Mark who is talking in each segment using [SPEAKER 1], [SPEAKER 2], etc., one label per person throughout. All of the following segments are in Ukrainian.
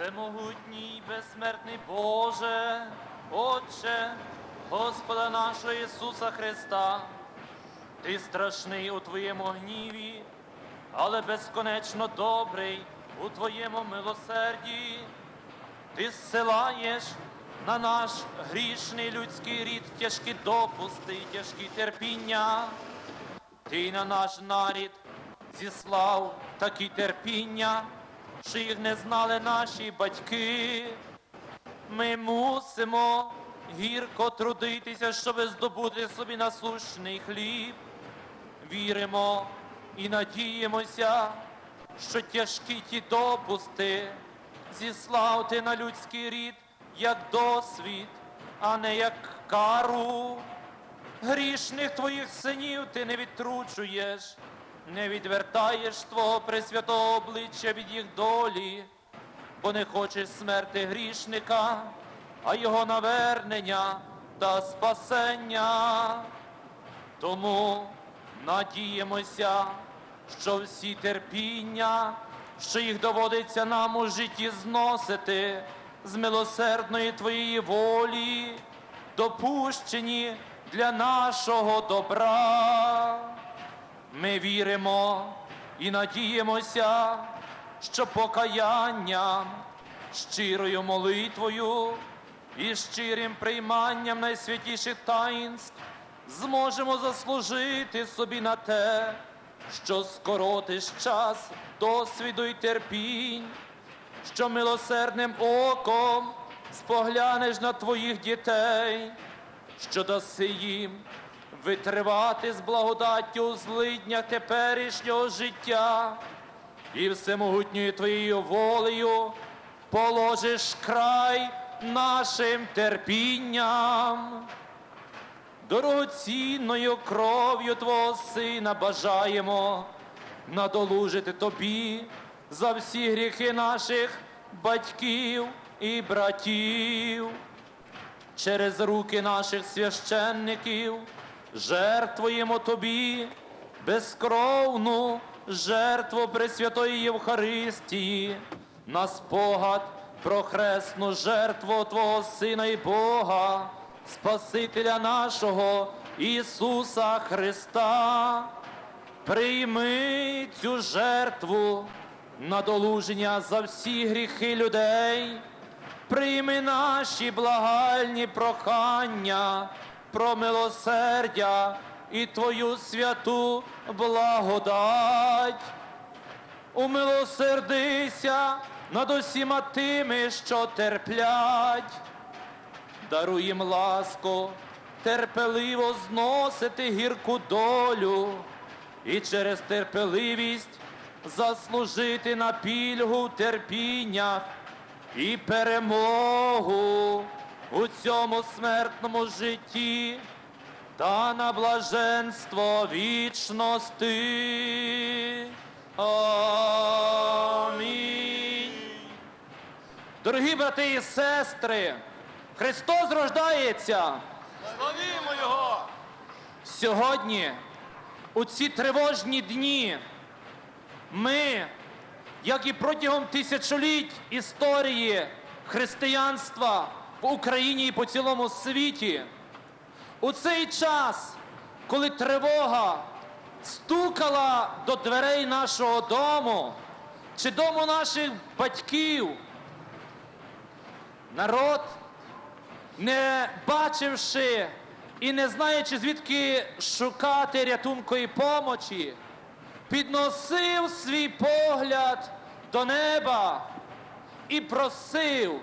[SPEAKER 1] Всемогутній, безсмертний Боже, Отче, Господа нашого Ісуса Христа, Ти страшний у Твоєму гніві, але безконечно добрий у Твоєму милосерді. Ти зсилаєш на наш грішний людський рід тяжкі допусти і тяжкі терпіння. Ти на наш нарід зіслав такі терпіння, що їх не знали наші батьки. Ми мусимо гірко трудитися, щоб здобути собі насущний хліб. Віримо і надіємося, що тяжкі ті допусти зіслав ти на людський рід як досвід, а не як кару. Грішних твоїх синів ти не відтручуєш, не відвертаєш твого пресвятого обличчя від їх долі, бо не хочеш смерти грішника, а його навернення та спасення. Тому надіємося, що всі терпіння, що їх доводиться нам у житті зносити з милосердної твоєї волі, допущені для нашого добра. Ми віримо і надіємося, що покаянням, щирою молитвою і щирим прийманням найсвятіших таїнств зможемо заслужити собі на те, що скоротиш час досвіду й терпінь, що милосердним оком споглянеш на твоїх дітей, що даси їм витривати з благодаттю у злиднях теперішнього життя і всемогутньою твоєю волею положиш край нашим терпінням. Дорогоцінною кров'ю Твого Сина бажаємо надолужити Тобі за всі гріхи наших батьків і братів через руки наших священників жертвуємо Тобі безкровну жертву Пресвятої Євхаристії, на спогад про хресну жертву Твого Сина і Бога, Спасителя нашого Ісуса Христа. Прийми цю жертву на долуження за всі гріхи людей. Прийми наші благальні прохання про милосердя і Твою святу благодать. Умилосердися над усіма тими, що терплять. Даруй їм ласку, терпеливо зносити гірку долю і через терпеливість заслужити на пільгу в терпіннях і перемогу у цьому смертному житті та на блаженство вічності. Амінь. Дорогі брати і сестри, Христос рождається.
[SPEAKER 2] Славімо Його!
[SPEAKER 1] Сьогодні, у ці тривожні дні, ми, як і протягом тисячоліть історії християнства в Україні і по цілому світі, у цей час, коли тривога стукала до дверей нашого дому чи дому наших батьків, народ не бачивши і не знаючи, звідки шукати рятунку і помочі, підносив свій погляд до неба і просив,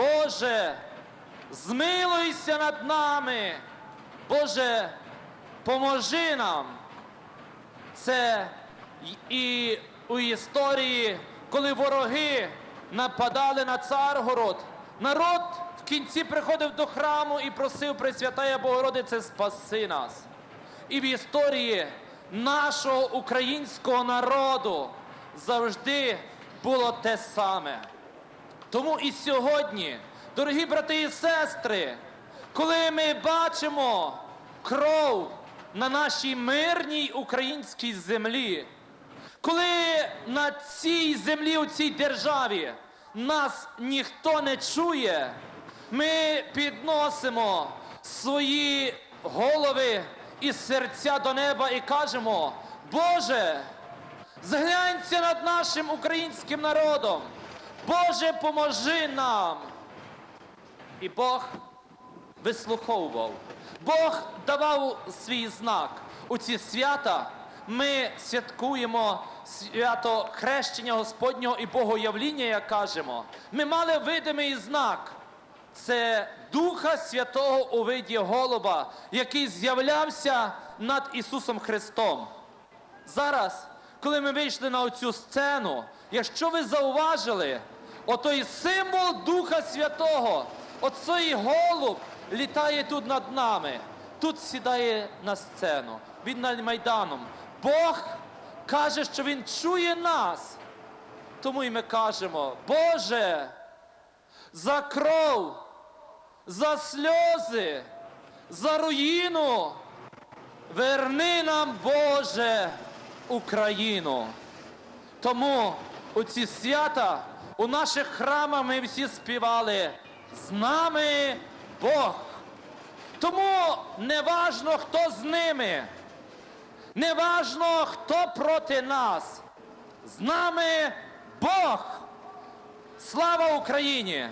[SPEAKER 1] Боже, змилуйся над нами, Боже, поможи нам. Це і у історії, коли вороги нападали на Царгород, народ в кінці приходив до храму і просив Пресвятая Богородице, спаси нас. І в історії нашого українського народу завжди було те саме. Тому і сьогодні, дорогі брати і сестри, коли ми бачимо кров на нашій мирній українській землі, Коли на цій землі, у цій державі нас ніхто не чує, ми підносимо свої голови і серця до неба і кажемо: Боже, зглянься над нашим українським народом. Боже, поможи нам. І Бог вислуховував. Бог давав свій знак. У ці свята ми святкуємо свято хрещення Господнього і Богоявління, як кажемо. Ми мали видимий знак. Це Духа Святого у виді голуба, який з'являвся над Ісусом Христом. Зараз, коли ми вийшли на оцю сцену, якщо ви зауважили, отой символ Духа Святого, оцей голуб літає тут над нами, тут сідає на сцену, він над Майданом. Бог каже, що Він чує нас. Тому і ми кажемо, Боже, за кров, за сльози, за руїну, Верни нам, Боже, Україну. Тому у ці свята у наших храмах ми всі співали з нами Бог. Тому не важно, хто з ними, не важно, хто проти нас. З нами Бог. Слава Україні!